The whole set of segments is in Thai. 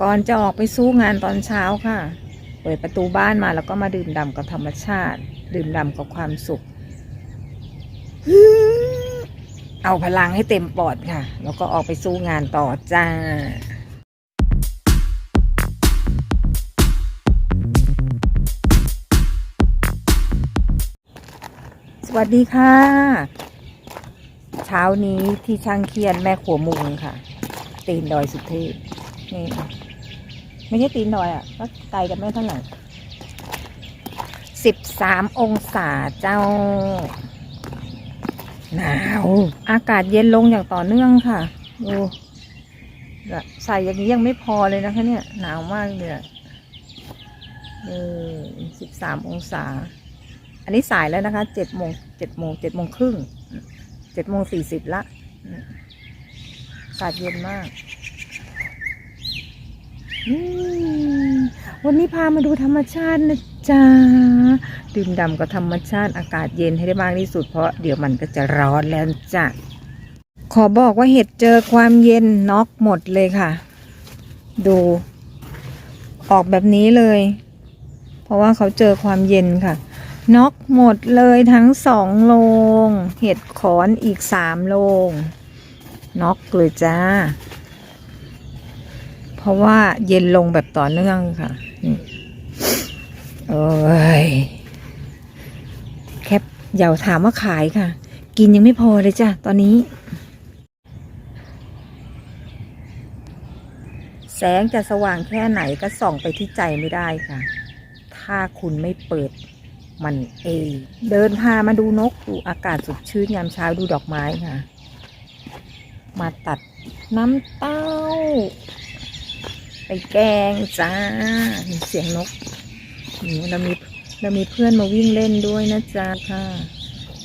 ก่อนจะออกไปสู้งานตอนเช้าค่ะ เปิดประตูบ้านมาแล้วก็มาดื่มด่ำกับธรรมชาติ ดื่มด่ำกับความสุข เอาพลังให้เต็มปอดค่ะ แล้วก็ออกไปสู้งานต่อจ้าสวัสดีค่ะ เช้านี้ที่ช่างเคียนแม่ขัวมุงค่ะ ตีนดอยสุเทพ นี่ไม่ใช่ตีนดอยอะก็ไกลกันไม่เท่าไหร่สิบสามองศาเจ้า หนาว อากาศเย็นลงอย่างต่อเนื่องค่ะดูใส่อย่างนี้ยังไม่พอเลยนะคะเนี่ย หนาวมากเลยเออสิบสามองศา อันนี้สายแล้วนะคะเจ็ดโมงเจ็ดโมงเจ็ดโมงครึ่งเจ็ดโมงสี่สิบละอากาศเย็นมาก วันนี้พามาดูธรรมชาตินะจ๊ะดื่มด่ำกับธรรมชาติอากาศเย็นให้ได้มากที่สุดเพราะเดี๋ยวมันก็จะร้อนแล้วจ้ะขอบอกว่าเห็ดเจอความเย็นน็อกหมดเลยค่ะ ดู ออกแบบนี้เลย เพราะว่าเขาเจอความเย็นค่ะน็อกหมดเลยทั้งสองโลง เห็ดขอนอีกสามโลงน็อกเลยจ้า เพราะว่าเย็นลงแบบต่อเนื่องค่ะโอ้ยแคปอย่าถามว่าขายค่ะ กินยังไม่พอเลยจ้ะตอนนี้ แสงจะสว่างแค่ไหนก็ส่องไปที่ใจไม่ได้ค่ะ ถ้าคุณไม่เปิดมันเอง เดินพามาดูนกดูอากาศสดชื่นยามเช้าดูดอกไม้ค่ะ มาตัดน้ำเต้า ไปแกงจ้ามีเสียงนกนี่เรามีเรามีเพื่อนมาวิ่งเล่นด้วยนะจ๊ะค่ะ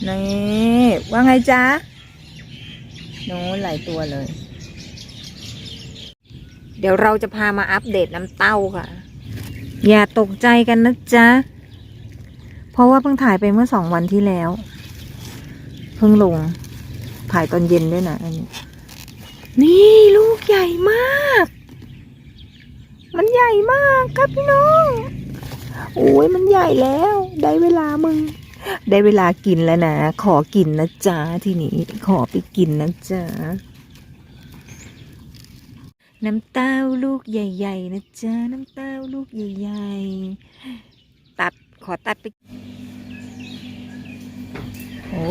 นี่ว่าไงจ๊ะโน้หลายตัวเลย เดี๋ยวเราจะพามาอัปเดตน้ำเต้าค่ะ อย่าตกใจกันนะจ๊ะ เพราะว่าเพิ่งถ่ายไปเมื่อสองวันที่แล้ว เพิ่งลง ถ่ายตอนเย็นด้วยนะอันนี้นี่ลูกใหญ่มาก ใหญ่มากครับพี่น้อง โอ้ยมันใหญ่แล้ว ได้เวลามึง ได้เวลากินแล้วนะ ขอกินนะจ๊ะทีนี้ขอไปกินนะจ๊ะน้ำเต้าลูกใหญ่ ๆ นะจ๊ะ น้ำเต้าลูกใหญ่ ๆ ตัดขอตัดไป โอ้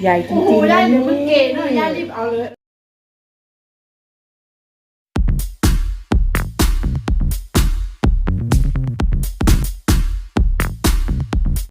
ใหญ่จริงๆยายนะเดี๋ยวมันเก๋นี่เนอะยายรีบเอาเลย